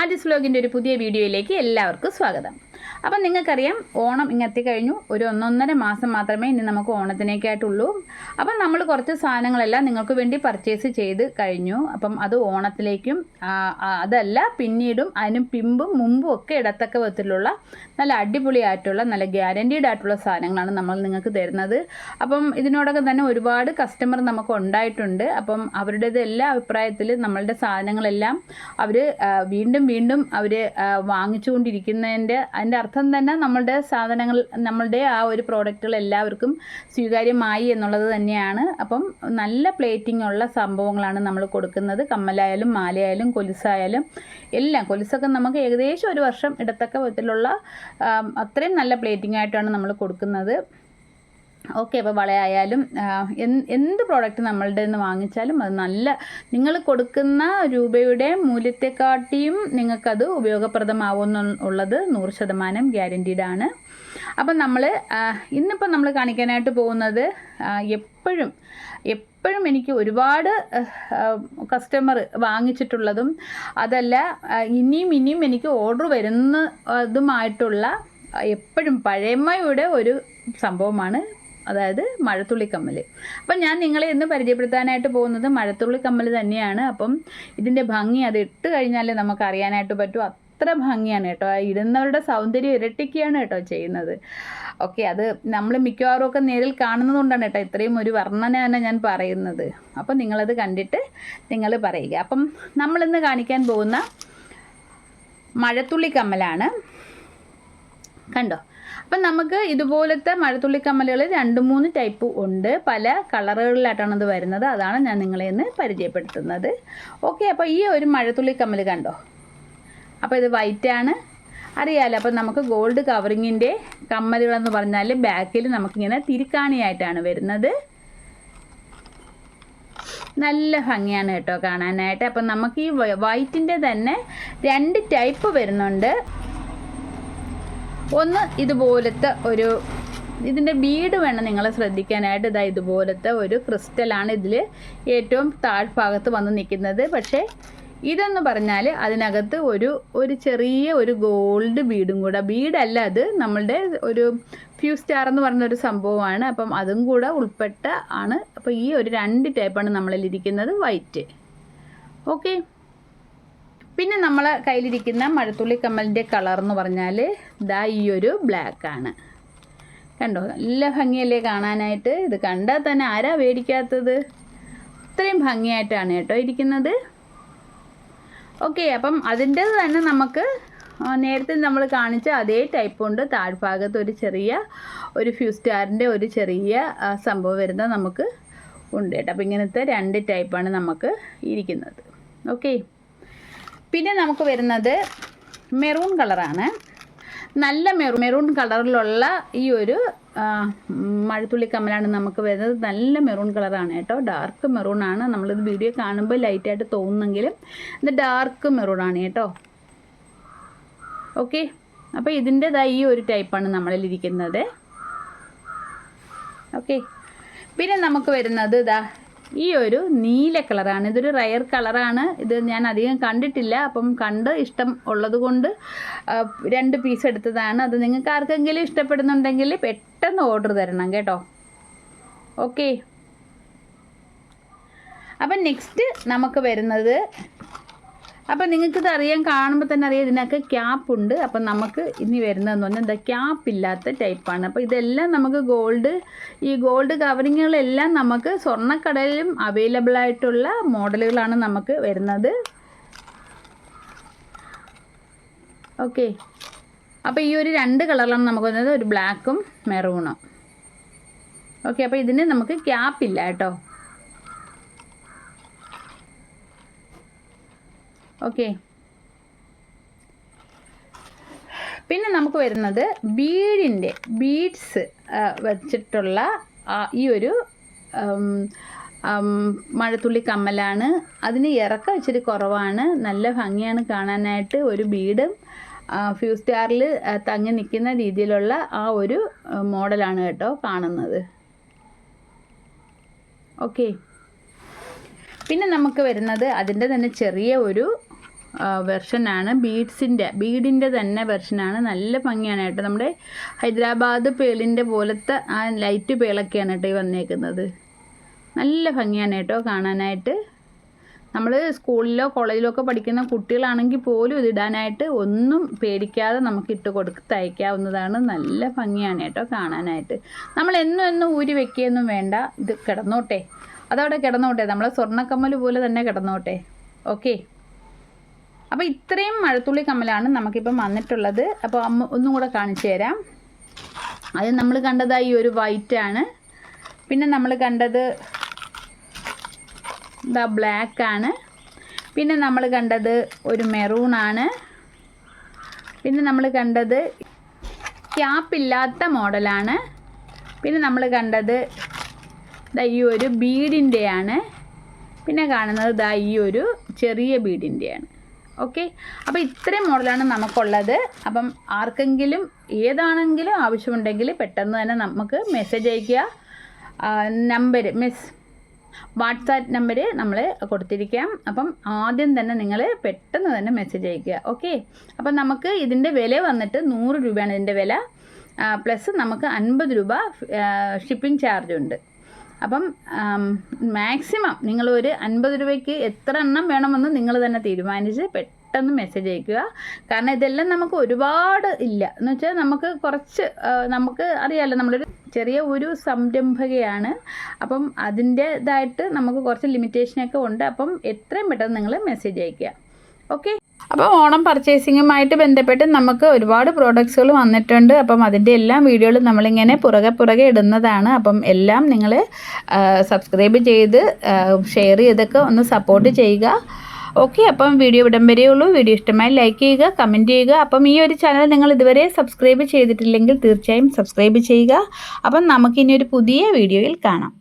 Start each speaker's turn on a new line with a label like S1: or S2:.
S1: ആദിസ് വ്ലോഗിന്റെ ഒരു പുതിയ വീഡിയോയിലേക്ക് എല്ലാവർക്കും സ്വാഗതം. അപ്പം നിങ്ങൾക്കറിയാം ഓണം ഇങ്ങെത്തി കഴിഞ്ഞു. ഒരു ഒന്നൊന്നര മാസം മാത്രമേ ഇനി നമുക്ക് ഓണത്തിനേക്കായിട്ടുള്ളൂ. അപ്പം നമ്മൾ കുറച്ച് സാധനങ്ങളെല്ലാം നിങ്ങൾക്ക് വേണ്ടി പർച്ചേസ് ചെയ്ത് കഴിഞ്ഞു. അപ്പം അത് ഓണത്തിലേക്കും അതല്ല പിന്നീടും അതിനും പിമ്പും മുമ്പും ഒക്കെ ഇടത്തക്ക വിധത്തിലുള്ള നല്ല അടിപൊളിയായിട്ടുള്ള നല്ല ഗ്യാരന്റീഡ് ആയിട്ടുള്ള സാധനങ്ങളാണ് നമ്മൾ നിങ്ങൾക്ക് തരുന്നത്. അപ്പം ഇതിനോടൊക്കെ തന്നെ ഒരുപാട് കസ്റ്റമർ നമുക്ക് ഉണ്ടായിട്ടുണ്ട്. അപ്പം അവരുടേത് എല്ലാ അഭിപ്രായത്തിൽ നമ്മളുടെ സാധനങ്ങളെല്ലാം അവർ വീണ്ടും വീണ്ടും അവർ വാങ്ങിച്ചുകൊണ്ടിരിക്കുന്നതിന്റെ അതിന്റെ അർത്ഥം തന്നെ നമ്മളുടെ സാധനങ്ങൾ നമ്മളുടെ ആ ഒരു പ്രോഡക്റ്റുകൾ എല്ലാവർക്കും സ്വീകാര്യമായി എന്നുള്ളത് തന്നെയാണ്. അപ്പം നല്ല പ്ലേറ്റിംഗ് ഉള്ള സംഭവങ്ങളാണ് നമ്മൾ കൊടുക്കുന്നത്. കമ്മലായാലും മാലയായാലും കൊലുസായാലും എല്ലാം. കൊലുസൊക്കെ നമുക്ക് ഏകദേശം ഒരു വർഷം ഇടത്തക്ക വിധത്തിലുള്ള അത്രയും നല്ല പ്ലേറ്റിംഗ് ആയിട്ടാണ് നമ്മൾ കൊടുക്കുന്നത്. ഓക്കെ അപ്പോൾ വളയായാലും എന്ത് പ്രോഡക്റ്റ് നമ്മളുടെ നിന്ന് വാങ്ങിച്ചാലും അത് നല്ല നിങ്ങൾ കൊടുക്കുന്ന രൂപയുടെ മൂല്യത്തെക്കാട്ടിയും നിങ്ങൾക്കത് ഉപയോഗപ്രദമാവുമെന്ന് ഉള്ളത് നൂറ് ശതമാനം ഗ്യാരന്റീഡ് ആണ്. അപ്പം നമ്മൾ ഇന്നിപ്പോൾ നമ്മൾ കാണിക്കാനായിട്ട് പോകുന്നത് എപ്പോഴും എപ്പോഴും എനിക്ക് ഒരുപാട് കസ്റ്റമർ വാങ്ങിച്ചിട്ടുള്ളതും അതല്ല ഇനിയും ഇനിയും എനിക്ക് ഓർഡർ വരുന്നതുമായിട്ടുള്ള എപ്പോഴും പഴമയുടെ ഒരു സംഭവമാണ് അതായത് മഴത്തുള്ളി കമ്മൽ അപ്പം ഞാൻ നിങ്ങളെ ഇന്ന് പരിചയപ്പെടുത്താനായിട്ട് പോകുന്നത് മഴത്തുള്ളി കമ്മൽ തന്നെയാണ്. അപ്പം ഇതിന്റെ ഭംഗി അത് ഇട്ട് കഴിഞ്ഞാലേ നമുക്ക് അറിയാനായിട്ട് പറ്റൂ. അത്ര ഭംഗിയാണ് കേട്ടോ. ഇടുന്നവരുടെ സൗന്ദര്യം ഇരട്ടിക്കുകയാണ് കേട്ടോ ചെയ്യുന്നത്. ഓക്കെ അത് നമ്മൾ മിക്കവാറും ഒക്കെ നേരിൽ കാണുന്നതുകൊണ്ടാണ് കേട്ടോ ഇത്രയും ഒരു വർണന തന്നെ ഞാൻ പറയുന്നത്. അപ്പം നിങ്ങളത് കണ്ടിട്ട് നിങ്ങൾ പറയുക. അപ്പം നമ്മളിന്ന് കാണിക്കാൻ പോകുന്ന മഴത്തുള്ളി കമ്മലാണ്. കണ്ടോ? അപ്പം നമുക്ക് ഇതുപോലത്തെ മഴത്തുള്ളി കമ്മലുകൾ രണ്ട് മൂന്ന് ടൈപ്പ് ഉണ്ട്. പല കളറുകളിലായിട്ടാണ് ഇത് വരുന്നത്. അതാണ് ഞാൻ നിങ്ങളെ ഇന്ന് പരിചയപ്പെടുത്തുന്നത്. ഓക്കെ അപ്പോൾ ഈ ഒരു മഴത്തുള്ളി കമ്മൽ കണ്ടോ? അപ്പോൾ ഇത് വൈറ്റ് ആണ്. അറിയാലോ അപ്പം നമുക്ക് ഗോൾഡ് കവറിങ്ങിന്റെ കമ്മലുകളെന്ന് പറഞ്ഞാൽ ബാക്കിൽ നമുക്കിങ്ങനെ തിരിക്കാണിയായിട്ടാണ് വരുന്നത്. നല്ല ഭംഗിയാണ് കേട്ടോ കാണാനായിട്ട്. അപ്പം നമുക്ക് ഈ വൈറ്റിന്റെ തന്നെ രണ്ട് ടൈപ്പ് വരുന്നുണ്ട്. ഒന്ന് ഇതുപോലത്തെ ഒരു ഇതിന്റെ ബീഡ് വേണം നിങ്ങൾ ശ്രദ്ധിക്കാനായിട്ട്. ഇതാ ഇതുപോലത്തെ ഒരു ക്രിസ്റ്റലാണ് ഇതിൽ ഏറ്റവും താഴ്ഭാഗത്ത് വന്ന് നിൽക്കുന്നത്. പക്ഷേ ഇതെന്ന് പറഞ്ഞാൽ അതിനകത്ത് ഒരു ഒരു ചെറിയ ഒരു ഗോൾഡ് ബീഡും കൂടെ. ബീഡല്ല അത് നമ്മളുടെ ഒരു ഫ്യൂ സ്റ്റാർ എന്ന് പറയുന്ന ഒരു സംഭവമാണ്. അപ്പം അതും കൂടെ ഉൾപ്പെട്ട ആണ്. അപ്പോൾ ഈ ഒരു രണ്ട് ടൈപ്പാണ് നമ്മളിൽ ഇരിക്കുന്നത്. വൈറ്റ്. ഓക്കെ? പിന്നെ നമ്മൾ കയ്യിലിരിക്കുന്ന മഴത്തുള്ളി കമ്മലിന്റെ കളർ എന്ന് പറഞ്ഞാൽ ദാ ഈ ഒരു ബ്ലാക്ക് ആണ്. കണ്ടോ? നല്ല ഭംഗിയല്ലേ കാണാനായിട്ട്? ഇത് കണ്ടാൽ തന്നെ ആരാ മേടിക്കാത്തത്? അത്രയും ഭംഗിയായിട്ടാണ് കേട്ടോ ഇരിക്കുന്നത്. ഓക്കെ അപ്പം അതിന്റെ തന്നെ നമുക്ക് നേരത്തെ നമ്മൾ കാണിച്ച അതേ ടൈപ്പ് ഉണ്ട്. താഴ്ഭാഗത്ത് ഒരു ചെറിയ ഒരു ഫ്യൂ സ്റ്റാറിന്റെ ഒരു ചെറിയ സംഭവം വരുന്നത് നമുക്ക് ഉണ്ട് കേട്ടോ. അപ്പം ഇങ്ങനത്തെ രണ്ട് ടൈപ്പാണ് നമുക്ക് ഇരിക്കുന്നത്. ഓക്കെ പിന്നെ നമുക്ക് വരുന്നത് മെറൂൺ കളറാണ്. നല്ല മെറൂ മെറൂൺ കളറിലുള്ള ഈ ഒരു മഴത്തുള്ളി കമ്മലാണ് നമുക്ക് വരുന്നത്. നല്ല മെറൂൺ കളറാണ് കേട്ടോ. ഡാർക്ക് മെറൂൺ ആണ്. നമ്മളിത് വീഡിയോ കാണുമ്പോൾ ലൈറ്റായിട്ട് തോന്നുന്നെങ്കിലും ഇത് ഡാർക്ക് മെറൂൺ ആണ് കേട്ടോ. ഓക്കെ? അപ്പോൾ ഇതിന്റെതായി ഈ ഒരു ടൈപ്പാണ് നമ്മളിലിരിക്കുന്നത് ഓക്കെ? പിന്നെ നമുക്ക് വരുന്നത് ഇതാ ഈ ഒരു നീല കളറാണ്. ഇതൊരു റയർ കളറാണ്. ഇത് ഞാൻ അധികം കണ്ടിട്ടില്ല. അപ്പം കണ്ട് ഇഷ്ടം ഉള്ളത് കൊണ്ട് രണ്ട് പീസ് എടുത്തതാണ്. അത് നിങ്ങൾക്ക് ആർക്കെങ്കിലും ഇഷ്ടപ്പെടുന്നുണ്ടെങ്കിൽ പെട്ടെന്ന് ഓർഡർ തരണം കേട്ടോ. ഓക്കെ അപ്പം നെക്സ്റ്റ് നമുക്ക് വരുന്നത് അപ്പം നിങ്ങൾക്കിത് അറിയാൻ കാണുമ്പോൾ തന്നെ അറിയാം ഇതിനൊക്കെ ക്യാപ്പ് ഉണ്ട്. അപ്പം നമുക്ക് ഇനി വരുന്നതെന്ന് പറഞ്ഞാൽ എന്താ ക്യാപ്പ് ഇല്ലാത്ത ടൈപ്പാണ് അപ്പോൾ ഇതെല്ലാം നമുക്ക് ഗോൾഡ് ഈ ഗോൾഡ് കവറിങ്ങുകളെല്ലാം നമുക്ക് സ്വർണക്കടലിലും അവൈലബിൾ ആയിട്ടുള്ള മോഡലുകളാണ് നമുക്ക് വരുന്നത്. ഓക്കെ അപ്പോൾ ഈ ഒരു രണ്ട് കളറിലാണ് നമുക്ക് വരുന്നത്. ഒരു ബ്ലാക്കും മെറൂണും ഓക്കെ അപ്പോൾ ഇതിന് നമുക്ക് ക്യാപ്പ് ഇല്ല കേട്ടോ. ഓക്കെ. പിന്നെ നമുക്ക് വരുന്നത് ബീഡിന്റെ ബീഡ്സ് വെച്ചിട്ടുള്ള ഈ ഒരു മഴത്തുള്ളി കമ്മലാണ്. അതിന് ഇറക്കം ഇച്ചിരി കുറവാണ്. നല്ല ഭംഗിയാണ് കാണാനായിട്ട് ഒരു ബീഡും ഫ്യൂ സ്റ്റാറിൽ തങ്ങി നിൽക്കുന്ന രീതിയിലുള്ള ആ ഒരു മോഡലാണ് കേട്ടോ കാണുന്നത്. ഓക്കെ. പിന്നെ നമുക്ക് വരുന്നത് അതിന്റെ തന്നെ ചെറിയ ഒരു വെർഷനാണ് ബീഡ്സിന്റെ ബീഡിന്റെ തന്നെ വെർഷനാണ് നല്ല ഭംഗിയാണ് കേട്ടോ. നമ്മുടെ ഹൈദരാബാദ് പേളിന്റെ പോലത്തെ ആ ലൈറ്റ് പേളൊക്കെയാണ് കേട്ടോ ഈ വന്നേക്കുന്നത്. നല്ല ഭംഗിയാണ് കേട്ടോ കാണാനായിട്ട്. നമ്മൾ സ്കൂളിലോ കോളേജിലോ ഒക്കെ പഠിക്കുന്ന കുട്ടികളാണെങ്കിൽ പോലും ഇതിടാനായിട്ട് ഒന്നും പേടിക്കാതെ നമുക്ക് ഇട്ട് കൊടുത്ത് തയ്ക്കാവുന്നതാണ്. നല്ല ഭംഗിയാണ് കേട്ടോ കാണാനായിട്ട്. നമ്മൾ എന്നും എന്നും ഊരി വെക്കുകയൊന്നും വേണ്ട. ഇത് കിടന്നോട്ടെ. അതവിടെ കിടന്നോട്ടെ. നമ്മളെ സ്വർണക്കമ്മൽ പോലെ തന്നെ കിടന്നോട്ടെ. ഓക്കെ അപ്പോൾ ഇത്രയും മഴത്തുള്ളി കമ്മലാണ് നമുക്കിപ്പം വന്നിട്ടുള്ളത്. അപ്പോൾ അമ്മ ഒന്നും കൂടെ കാണിച്ചു തരാം. അത് നമ്മൾ കണ്ടതായി ഒരു വൈറ്റ് ആണ്. പിന്നെ നമ്മൾ കണ്ടത് ഇതാ ബ്ലാക്ക് ആണ്. പിന്നെ നമ്മൾ കണ്ടത് ഒരു മെറൂൺ ആണ്. പിന്നെ നമ്മൾ കണ്ടത് ക്യാപ്പില്ലാത്ത മോഡലാണ് പിന്നെ നമ്മൾ കണ്ടത് ദാ ഈ ഒരു ബീഡിന്റെയാണ് പിന്നെ കാണുന്നത് ദാ ഈ ഒരു ചെറിയ ബീഡിന്റെയാണ് ഓക്കെ അപ്പോൾ ഇത്രയും മോഡലാണ് നമുക്കുള്ളത്. അപ്പം ആർക്കെങ്കിലും ഏതാണെങ്കിലും ആവശ്യമുണ്ടെങ്കിൽ പെട്ടെന്ന് തന്നെ നമുക്ക് മെസ്സേജ് അയയ്ക്കുക. നമ്പർ മിസ് വാട്സാപ്പ് നമ്പർ നമ്മൾ കൊടുത്തിരിക്കാം. അപ്പം ആദ്യം തന്നെ നിങ്ങൾ പെട്ടെന്ന് തന്നെ മെസ്സേജ് അയയ്ക്കുക. ഓക്കെ അപ്പം നമുക്ക് ഇതിന്റെ വില വന്നിട്ട് നൂറ് രൂപയാണ് ഇതിന്റെ വില. പ്ലസ് നമുക്ക് അൻപത് രൂപ ഷിപ്പിംഗ് ചാർജ് ഉണ്ട്. അപ്പം മാക്സിമം നിങ്ങൾ ഒരു അൻപത് രൂപയ്ക്ക് എത്ര എണ്ണം വേണമെന്ന് നിങ്ങൾ തന്നെ തീരുമാനിച്ച് പെട്ടെന്ന് മെസ്സേജ് അയക്കുക. കാരണം ഇതെല്ലാം നമുക്ക് ഒരുപാട് ഇല്ല. എന്ന് വെച്ചാൽ നമുക്ക് കുറച്ച് നമുക്ക് അറിയാമല്ലോ നമ്മളൊരു ചെറിയ ഒരു സംരംഭകയാണ്. അപ്പം അതിന്റേതായിട്ട് നമുക്ക് കുറച്ച് ലിമിറ്റേഷനൊക്കെ ഉണ്ട്. അപ്പം എത്രയും പെട്ടെന്ന് നിങ്ങൾ മെസ്സേജ് അയക്കുക. ഓക്കെ? അപ്പോൾ ഓണം പർച്ചേസിങ്ങുമായിട്ട് ബന്ധപ്പെട്ട് നമുക്ക് ഒരുപാട് പ്രോഡക്ട്സുകൾ വന്നിട്ടുണ്ട്. അപ്പം അതിന്റെ എല്ലാം വീഡിയോകളും നമ്മളിങ്ങനെ പുറകെ പുറകെ ഇടുന്നതാണ്. അപ്പം എല്ലാം നിങ്ങൾ സബ്സ്ക്രൈബ് ചെയ്ത് ഷെയർ ചെയ്തൊക്കെ ഒന്ന് സപ്പോർട്ട് ചെയ്യുക. ഓക്കെ അപ്പം വീഡിയോ ഇടം വരെയുള്ളൂ വീഡിയോ ഇഷ്ടമായി ലൈക്ക് ചെയ്യുക കമന്റ് ചെയ്യുക. അപ്പം ഈ ഒരു ചാനൽ നിങ്ങൾ ഇതുവരെ സബ്സ്ക്രൈബ് ചെയ്തിട്ടില്ലെങ്കിൽ തീർച്ചയായും സബ്സ്ക്രൈബ് ചെയ്യുക. അപ്പം നമുക്കിനി ഒരു പുതിയ വീഡിയോയിൽ കാണാം.